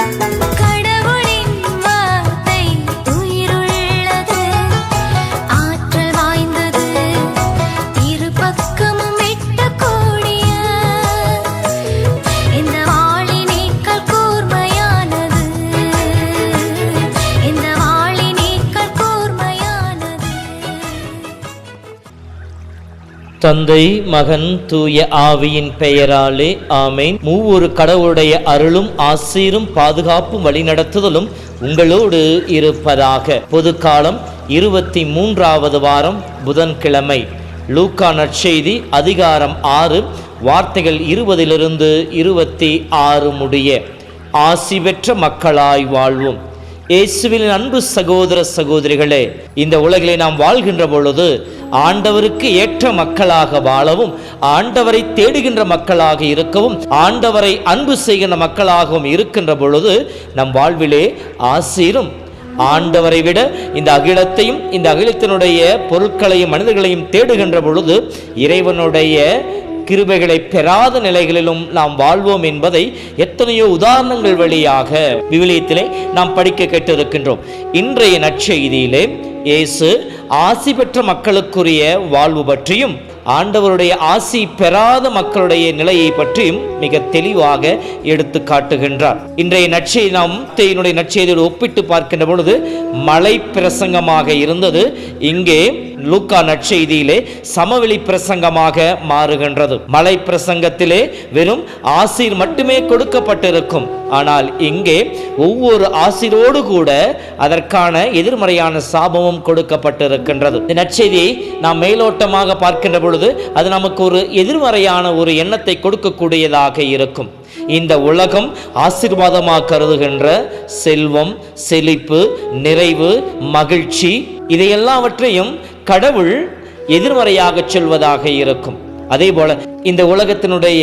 Kar தந்தை மகன் தூய ஆவியின் பெயராலே ஆமேன். மூவொரு கடவுளுடைய அருளும் ஆசீரும் பாதுகாப்பும் வழிநடத்துதலும் உங்களோடு இருப்பதாக. பொதுக்காலம் இருபத்தி மூன்றாவது வாரம் புதன்கிழமை. லூக்கா நற்செய்தி அதிகாரம் ஆறு வார்த்தைகள் இருபதிலிருந்து இருபத்தி ஆறு முடிய. ஆசி பெற்ற மக்களாய் வாழ்வோம். இயேசுவின் அன்பு சகோதர சகோதரிகளே இந்த உலகிலே நாம் வாழ்கின்ற பொழுது ஆண்டவருக்கு ஏற்ற மக்களாக வாழவும் ஆண்டவரை தேடுகின்ற மக்களாக இருக்கவும் ஆண்டவரை அன்பு செய்கின்ற மக்களாகவும் இருக்கின்ற பொழுது நம் வாழ்விலே ஆசீரும். ஆண்டவரை விட இந்த அகிலத்தையும் இந்த அகிலத்தினுடைய பொருட்களையும் மனிதர்களையும் தேடுகின்ற பொழுது இறைவனுடைய கிருபைகளை பெறாத நிலைகளிலும் நாம் வாழ்வோம் என்பதை எத்தனையோ உதாரணங்கள் வழியாக விவிலியத்திலே நாம் படிக்க கேட்டிருக்கின்றோம். இன்றைய நற்செய்தியிலே இயேசு ஆசி பெற்ற மக்களுக்குரிய வாழ்வு பற்றியும் ஆண்டவருடைய ஆசி பெறாத மக்களுடைய நிலையை பற்றியும் மிக தெளிவாக எடுத்து காட்டுகின்றார். இன்றைய நற்செய்தி நாம் தேயினுடைய நற்செய்தியோடு ஒப்பிட்டு பார்க்கின்ற பொழுது மலை பிரசங்கமாக இருந்தது. இங்கே லூக்கா நற்செய்தியிலே சமவெளி பிரசங்கமாக மாறுகின்றது. மலை பிரசங்கத்திலே வெறும் ஆசீர் மட்டுமே கொடுக்கப்பட்டிருக்கும். ஆனால் இங்கே ஒவ்வொரு ஆசிரோடு கூட அதற்கான எதிர்மறையான சாபமும் கொடுக்கப்பட்டிருக்கின்றது. இந்த நற்செய்தியை நாம் மேலோட்டமாக பார்க்கின்ற பொழுது அது நமக்கு ஒரு எதிர்மறையான ஒரு எண்ணத்தை கொடுக்கக்கூடியதாக இருக்கும். இந்த உலகம் ஆசீர்வாதமாக கருதுகின்ற செல்வம் செழிப்பு நிறைவு மகிழ்ச்சி இதையெல்லாவற்றையும் கடவுள் எதிர்மறையாக சொல்வதாக இருக்கும். அதே போல இந்த உலகத்தினுடைய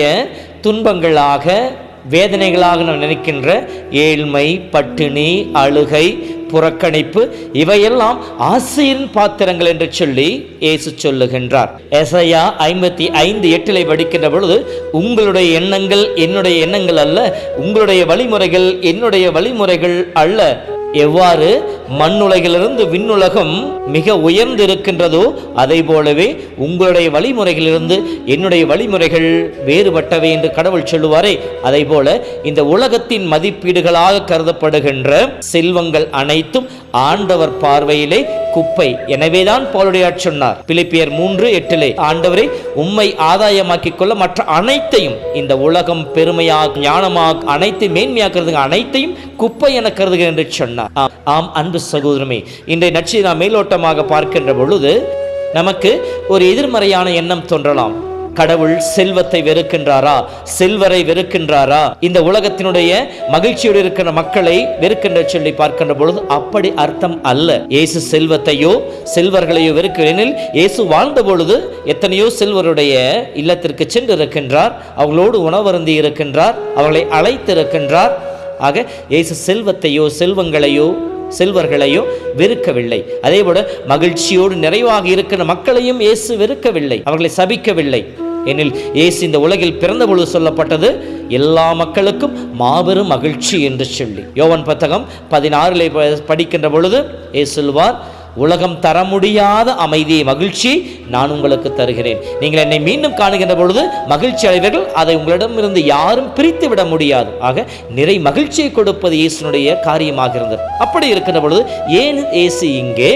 துன்பங்களாக வேதனைகளாக நாம் நினைக்கின்ற ஏழ்மை பட்டினி அழுகை புறக்கணிப்பு இவையெல்லாம் ஆசையின் பாத்திரங்கள் என்று சொல்லி இயேசு சொல்லுகின்றார். எசையா ஐம்பத்தி ஐந்து எட்டிலை படிக்கின்ற பொழுது உங்களுடைய எண்ணங்கள் என்னுடைய எண்ணங்கள் அல்ல உங்களுடைய வழிமுறைகள் என்னுடைய வழிமுறைகள் அல்ல எவ்வாறு மண்ணுலகிலிருந்து விண்ணுலகம் மிக உயர்ந்து இருக்கின்றதோ அதை போலவே உங்களுடைய வழிமுறைகளிலிருந்து என்னுடைய வழிமுறைகள் வேறுபட்டவை என்று கடவுள் சொல்லுவாரே. அதை போல இந்த உலகத்தின் மதிப்பீடுகளாக கருதப்படுகின்ற செல்வங்கள் அனைத்தும் ஆண்டவர் பார்வையிலே குப்பை. எனவேதான் பவுலுடையார் சொன்னார். பிலிப்பியர் மூன்று எட்டிலே ஆண்டவரை உம்மை ஆதாயமாக்கிக் கொள்ள மற்ற அனைத்தையும் இந்த உலகம் பெருமையாக ஞானமாக அனைத்து மேன்மையாக்குறது அனைத்தையும் குப்பை என கருதுகிறேன் என்று சொன்னார். ஆம், ஆம் அன்பு சகோதரமே இன்றைய நட்சை நாம் மேலோட்டமாக பார்க்கின்ற பொழுது நமக்கு ஒரு எதிர்மறையான எண்ணம் தோன்றலாம். கடவுள் செல்வத்தை வெறுக்கின்றாரா? செல்வரை வெறுக்கின்றாரா? இந்த உலகத்தினுடைய மகிழ்ச்சியோடு இருக்கிற மக்களை வெறுக்கின்ற சொல்லி பார்க்கின்ற பொழுது அப்படி அர்த்தம் அல்ல. இயேசு செல்வத்தையோ செல்வர்களையோ வெறுக்கிறேனில் இயேசு வாழ்ந்த பொழுது எத்தனையோ செல்வருடைய இல்லத்திற்கு சென்று இருக்கின்றார் அவர்களோடு உணவருந்தி இருக்கின்றார். அவர்களை அழைத்து இருக்கின்றார் ஆக இயேசு செல்வத்தையோ செல்வங்களையோ செல்வர்களையோ வெறுக்கவில்லை. அதே போல மகிழ்ச்சியோடு நிறைவாக இருக்கிற மக்களையும் இயேசு வெறுக்கவில்லை. அவர்களை சபிக்கவில்லை. எனில் இயேசு இந்த உலகில் பிறந்த பொழுது சொல்லப்பட்டது எல்லா மக்களுக்கும் மாபெரும் மகிழ்ச்சி என்று சொல்லி. யோவன் புத்தகம் பதினாறில் படிக்கின்ற பொழுது இயேசு சொல்வார் உலகம் தர முடியாத அமைதியை மகிழ்ச்சி நான் உங்களுக்கு தருகிறேன். நீங்கள் என்னை மீண்டும் காணுகின்ற பொழுது மகிழ்ச்சி அடைவீர்கள் அதை உங்களிடமிருந்து யாரும் பிரித்து விட முடியாது. ஆக நிறை மகிழ்ச்சியை கொடுப்பது இயேசுனுடைய காரியமாக இருந்தது. அப்படி இருக்கின்ற பொழுது ஏன் இயேசு இங்கே?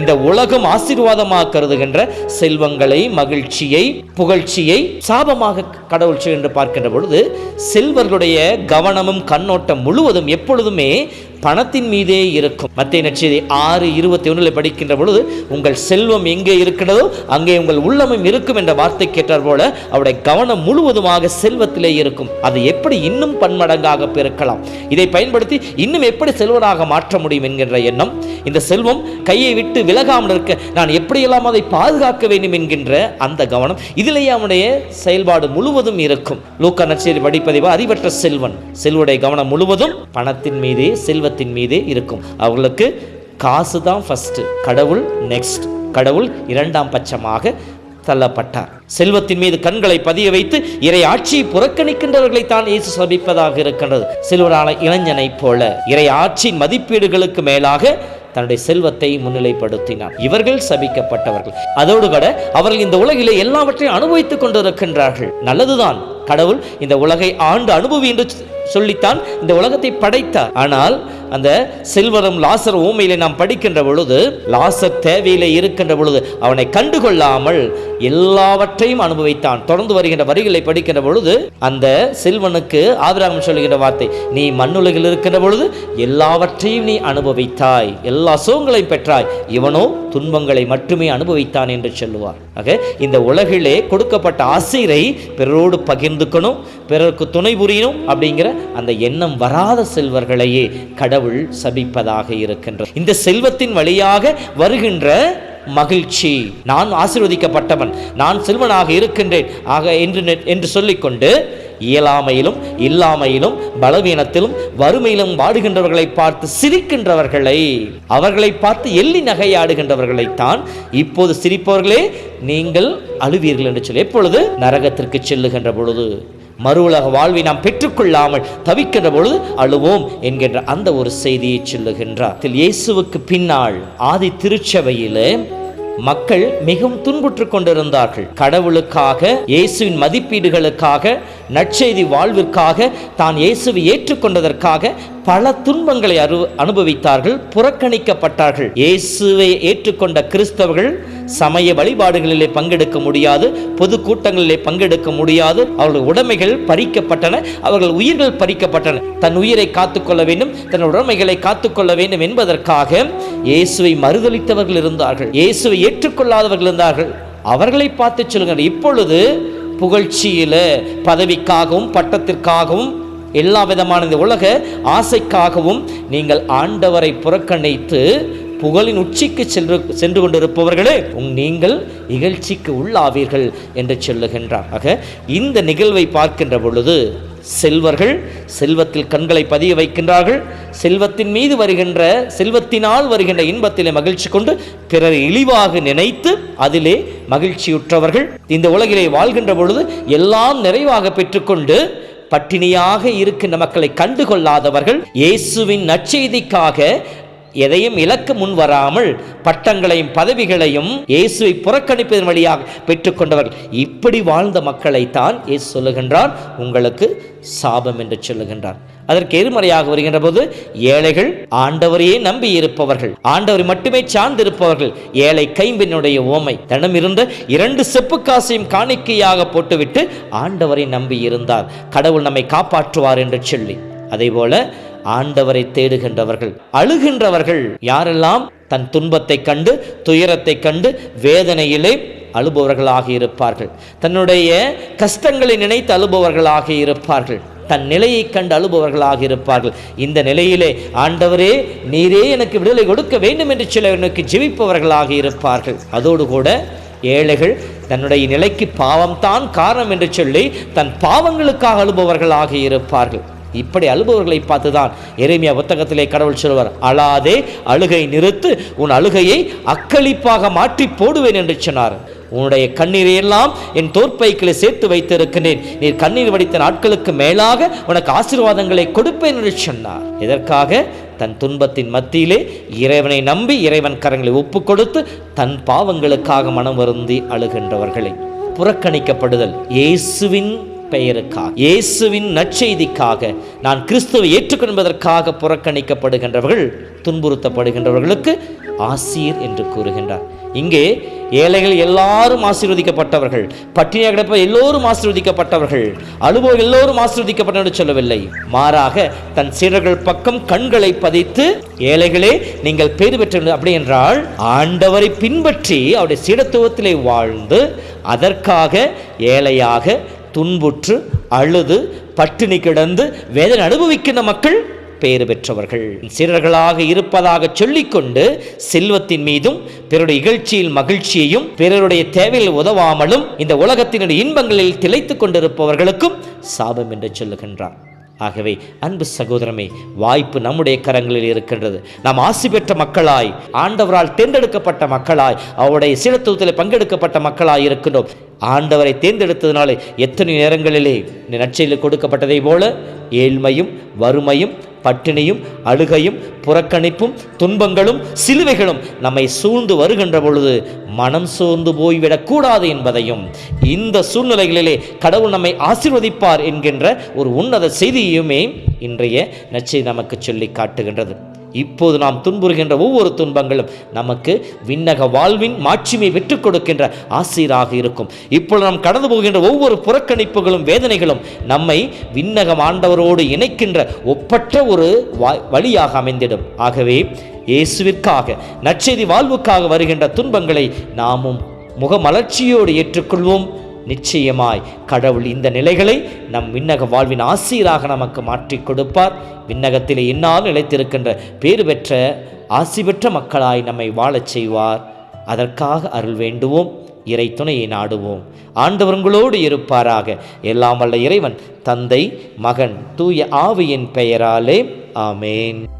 இந்த உலகம் ஆசீர்வாதமாக கருதுகின்ற செல்வங்களை மகிழ்ச்சியை புகழ்ச்சியை சாபமாக கடவுள் என்று பார்க்கின்ற பொழுது செல்வர்களுடைய கவனமும் கண்ணோட்டம் முழுவதும் எப்பொழுதுமே பணத்தின் மீதே இருக்கும். மத்திய நட்சதி ஆறு இருபத்தி ஒன்றில் படிக்கின்ற பொழுது உங்கள் செல்வம் எங்கே இருக்கிறதோ அங்கே உங்கள் உள்ளமும் இருக்கும் என்ற வார்த்தை கேட்டார் போல அவருடைய கவனம் முழுவதுமாக செல்வத்திலே இருக்கும். அது எப்படி இன்னும் பன்மடங்காக பெருக்கலாம் இதை பயன்படுத்தி இன்னும் எப்படி செல்வனாக மாற்ற முடியும் என்கின்ற எண்ணம். இந்த செல்வம் கையை விட்டு விலகாமல் இருக்க நான் எப்படியெல்லாம் அதை பாதுகாக்க வேண்டும் என்கின்ற அந்த கவனம் இதிலேயே அவனுடைய செயல்பாடு முழுவதும் இருக்கும். லூக்கா நச்சேரி படிப்பதிவா அறிவற்ற செல்வன். செல்வடைய கவனம் முழுவதும் பணத்தின் மீதே செல்வத்தின் மீதே இருக்கும். அவர்களுக்கு காசு தான் ஃபஸ்ட்டு கடவுள் நெக்ஸ்ட் கடவுள் இரண்டாம் பட்சமாக தள்ளப்பட்டார். செல்வத்தின் மீது கண்களை பதிய வைத்து இறை ஆட்சியை புறக்கணிக்கின்றவர்களை தான் இயேசு சபிப்பதாக இருக்கின்றது. செல்வரான இளைஞனைப் போல இறை ஆட்சியின் மதிப்பீடுகளுக்கு மேலாக தன்னுடைய செல்வத்தை முன்னிலைப்படுத்தினார். இவர்கள் சபிக்கப்பட்டவர்கள். அதோடு கூட அவர்கள் இந்த உலகிலே எல்லாவற்றையும் அனுபவித்துக் கொண்டிருக்கின்றார்கள். நல்லதுதான். கடவுள் இந்த உலகை ஆண்டு அனுபவி என்று சொல்லித்தான் இந்த உலகத்தை படைத்தார். ஆனால் அந்த செல்வரும் லாசர் ஊமையிலே நாம் படிக்கின்ற பொழுது லாசர் தேவையிலே இருக்கின்ற பொழுது அவனை கண்டுகொள்ளாமல் எல்லாவற்றையும் அனுபவித்தான். தொடர்ந்து வருகின்ற வரிகளை படிக்கின்ற பொழுது அந்த செல்வனுக்கு ஆபிரகாம் சொல்லுகின்ற வார்த்தை நீ மண்ணுலகில் இருக்கின்ற பொழுது எல்லாவற்றையும் நீ அனுபவித்தாய். எல்லா சுகங்களையும் பெற்றாய். இவனோ துன்பங்களை மட்டுமே அனுபவித்தான் என்று சொல்லுவார். ஆக இந்த உலகிலே கொடுக்கப்பட்ட ஆசிரை பிறரோடு பகிர்ந்துக்கணும் பிறருக்கு துணை புரியணும் அப்படிங்கிற அந்த எண்ணம் வராத செல்வர்களையே கடவுள் சபிப்பதாக இருக்கின்ற இந்த செல்வத்தின் வழியாக வருகின்ற மகிழ்ச்சி. நான் ஆசீர்வதிக்கப்பட்டவன். நான் செல்வனாக இருக்கின்றேன். ஆக என்று என்று சொல்லிக்கொண்டு இயலாமையிலும் இல்லாமையிலும் பலவீனத்திலும் வறுமையிலும் வாடுகின்றவர்களை பார்த்து சிரிக்கின்றவர்களை அவர்களை பார்த்து எள்ளி நகையாடுகின்றவர்களைத்தான் இப்போது சிரிப்பவர்களே நீங்கள் அழுவீர்கள் என்று சொல்லி எப்பொழுது? நரகத்திற்கு செல்லுகின்ற பொழுது. மறு உலக வாழ்வை நாம் பெற்றுக்கொள்ளாமல் தவிக்கிற பொழுது அழுவோம் என்கின்ற அந்த ஒரு செய்தியை சொல்லுகின்றார். இதில் இயேசுவுக்கு பின்னால் ஆதி திருச்சபையிலே மக்கள் மிகவும் துன்புற்று கொண்டிருந்தார்கள். கடவுளுக்காக இயேசுவின் மதிப்பீடுகளுக்காக நற்செய்தி வாழ்விற்காக தான் இயேசுவை ஏற்றுக்கொண்டதற்காக பல துன்பங்களை அனுபவித்தார்கள் புறக்கணிக்கப்பட்டார்கள். இயேசுவை ஏற்றுக்கொண்ட கிறிஸ்தவர்கள் சமய வழிபாடுகளிலே பங்கெடுக்க முடியாது பொது கூட்டங்களிலே பங்கெடுக்க முடியாது. அவர்கள் உடைமைகள் பறிக்கப்பட்டன அவர்கள் உயிர்கள் பறிக்கப்பட்டன. தன் உயிரை காத்துக்கொள்ள வேண்டும் தன் உடைமைகளை காத்துக்கொள்ள வேண்டும் என்பதற்காக இயேசுவை மறுதளித்தவர்கள் இருந்தார்கள். இயேசுவை ஏற்றுக்கொள்ளாதவர்கள் இருந்தார்கள். அவர்களை பார்த்து சொல்லுங்கள். இப்பொழுது புகழ்ச்சியில பதவிக்காகவும் பட்டத்திற்காகவும் எல்லா விதமான இந்த உலக ஆசைக்காகவும் நீங்கள் ஆண்டவரை புறக்கணித்து புகழின் உச்சிக்கு சென்று சென்று கொண்டிருப்பவர்களே உங் நீங்கள் இகழ்ச்சிக்கு உள்ளாவீர்கள் என்று சொல்லுகின்றார். ஆக இந்த நிகழ்வை பார்க்கின்ற பொழுது செல்வர்கள் செல்வத்தில் கண்களை பதிய வைக்கின்றார்கள். செல்வத்தின் மீது வருகின்ற செல்வத்தினால் வருகின்ற இன்பத்திலே மகிழ்ச்சி கொண்டு பிறர் இழிவாக நினைத்து அதிலே மகிழ்ச்சியுற்றவர்கள் இந்த உலகிலே வாழ்கின்ற பொழுது எல்லாம் நிறைவாக பெற்றுக்கொண்டு பட்டினியாக இருக்கின்ற மக்களை கண்டுகொள்ளாதவர்கள் இயேசுவின் நற்செய்திக்காக எதையும் இலக்கு முன் வராமல் பட்டங்களையும் பதவிகளையும் இயேசுவை புறக்கணிப்பதன் வழியாக பெற்றுக்கொண்டவர்கள் இப்படி வாழ்ந்த மக்களைத்தான் இயேசு சொல்லுகின்றார். உங்களுக்கு சாபம் என்று சொல்லுகின்றார். அதற்கு எதிர்மறையாக வருகின்ற போது ஏழைகள் ஆண்டவரையே நம்பி இருப்பவர்கள் ஆண்டவரை மட்டுமே சார்ந்திருப்பவர்கள் ஏழை கைம்பினுடைய ஓமை. தனம் இருந்த இரண்டு செப்பு காசையும் காணிக்கையாக போட்டுவிட்டு ஆண்டவரை நம்பி இருந்தார். கடவுள் நம்மை காப்பாற்றுவார் என்று சொல்லி. அதேபோல ஆண்டவரை தேடுகின்றவர்கள் அழுகின்றவர்கள். யாரெல்லாம் தன் துன்பத்தை கண்டு துயரத்தை கண்டு வேதனையிலே அழுபவர்களாக இருப்பார்கள். தன்னுடைய கஷ்டங்களை நினைத்து அழுபவர்களாக இருப்பார்கள். தன் நிலையை கண்டு அழுபவர்களாக இருப்பார்கள். இந்த நிலையிலே ஆண்டவரே நீரே எனக்கு விடுதலை கொடுக்க வேண்டும் என்று சில ஜெபிப்பவர்களாக இருப்பார்கள். அதோடு கூட ஏழைகள் தன்னுடைய நிலைக்கு பாவம்தான் காரணம் என்று சொல்லி தன் பாவங்களுக்காக அழுபவர்களாக இருப்பார்கள். இப்படி அழுபவர்களை பார்த்துதான் எரேமியா புத்தகத்திலே கடவுள் சொல்வார் அழாதே அழுகை நிறுத்து உன் அழுகையை அக்களிப்பாக மாற்றி போடுவேன் என்று சொன்னார். உன்னுடைய கண்ணீரை எல்லாம் என் தோற்பைக்களை சேர்த்து வைத்திருக்கிறேன். நீர் கண்ணீர் வடித்த நாட்களுக்கு மேலாக உனக்கு ஆசீர்வாதங்களை கொடுப்பேன் என்று சொன்னார். இதற்காக தன் துன்பத்தின் மத்தியிலே இறைவனை நம்பி இறைவன் கரங்களை ஒப்பு கொடுத்து தன் பாவங்களுக்காக மனம் வருந்தி அழுகின்றவர்களை புறக்கணிக்கப்படுதல். இயேசுவின் பெயருக்காக இயேசுவின் நற்செய்திக்காக நான் கிறிஸ்துவை ஏற்றுக்கொள்வதற்காக புறக்கணிக்கப்படுகின்றவர்கள் துன்புறுத்தப்படுகின்றவர்களுக்கு ஆசீர் என்று கூறுகின்றார். இங்கே ஏழைகள் எல்லாரும் ஆசீர்வதிக்கப்பட்டவர்கள் பட்டினியாக கிடப்ப எல்லோரும் ஆசீர்வதிக்கப்பட்டவர்கள் அனுபவம் எல்லோரும் ஆசீர்வதிக்கப்பட்டவர் சொல்லவில்லை. மாறாக தன் சீடர்கள் பக்கம் கண்களை பதித்து ஏழைகளே நீங்கள் பேறு பெற்ற அப்படி என்றால் ஆண்டவரை பின்பற்றி அவருடைய சீடத்துவத்திலே வாழ்ந்து அதற்காக ஏழையாக துன்புற்று அழுது பட்டினி கிடந்து வேதனை அனுபவிக்கின்ற மக்கள் பேறு பெற்றவர்கள். சிறர்களாக இருப்பதாக சொல்லிக்கொண்டு செல்வத்தின் மீதும் பிறருடைய இகழ்ச்சியில் மகிழ்ச்சியையும் பிறருடைய தேவையில் உதவாமலும் இந்த உலகத்தினுடைய இன்பங்களில் திளைத்துக் கொண்டிருப்பவர்களுக்கும் சாபம் என்று சொல்லுகின்றார். ஆகவே அன்பு சகோதரமே வாய்ப்பு நம்முடைய கரங்களில் இருக்கின்றது. நாம் ஆசி பெற்ற மக்களாய் ஆண்டவரால் தேர்ந்தெடுக்கப்பட்ட மக்களாய் அவருடைய சீலத்துவத்தில் பங்கெடுக்கப்பட்ட மக்களாய் இருக்கின்றோம். ஆண்டவரை தேர்ந்தெடுத்ததினாலே எத்தனை நேரங்களிலே நற்செயலில் கொடுக்கப்பட்டதை போல ஏழ்மையும் வறுமையும் பட்டினியும் அழுகையும் புறக்கணிப்பும் துன்பங்களும் சிலுவைகளும் நம்மை சூழ்ந்து வருகின்ற பொழுது மனம் சோர்ந்து போய்விடக்கூடாது என்பதையும் இந்த சூழ்நிலைகளிலே கடவுள் நம்மை ஆசிர்வதிப்பார் என்கின்ற ஒரு உன்னத செய்தியுமே இன்றைய நச்சை நமக்கு சொல்லி காட்டுகின்றது. இப்போது நாம் துன்புறுகின்ற ஒவ்வொரு துன்பங்களும் நமக்கு விண்ணக வாழ்வின் மாட்சிமை பெற்றுக் கொடுக்கின்ற ஆசிராக இருக்கும். இப்பொழுது நாம் கடந்து போகின்ற ஒவ்வொரு புறக்கணிப்புகளும் வேதனைகளும் நம்மை விண்ணகம் ஆண்டவரோடு இணைக்கின்ற ஒப்பற்ற ஒரு வழியாக அமைந்திடும். ஆகவே இயேசுவிற்காக நற்செய்தி வாழ்வுக்காக வருகின்ற துன்பங்களை நாமும் முகமலர்ச்சியோடு ஏற்றுக்கொள்வோம். நிச்சயமாய் கடவுள் இந்த நிலைகளை நம் விண்ணக வாழ்வின் ஆசீராக நமக்கு மாற்றி கொடுப்பார். விண்ணகத்திலே இன்னால் நிலைத்திருக்கின்ற பேறு பெற்ற ஆசி பெற்ற மக்களாய் நம்மை வாழச் செய்வார். அதற்காக அருள் வேண்டுவோம் இறை துணையை நாடுவோம். ஆண்டவர்களோடு இருப்பாராக. எல்லாம் வல்ல இறைவன் தந்தை மகன் தூய ஆவியின் பெயராலே ஆமேன்.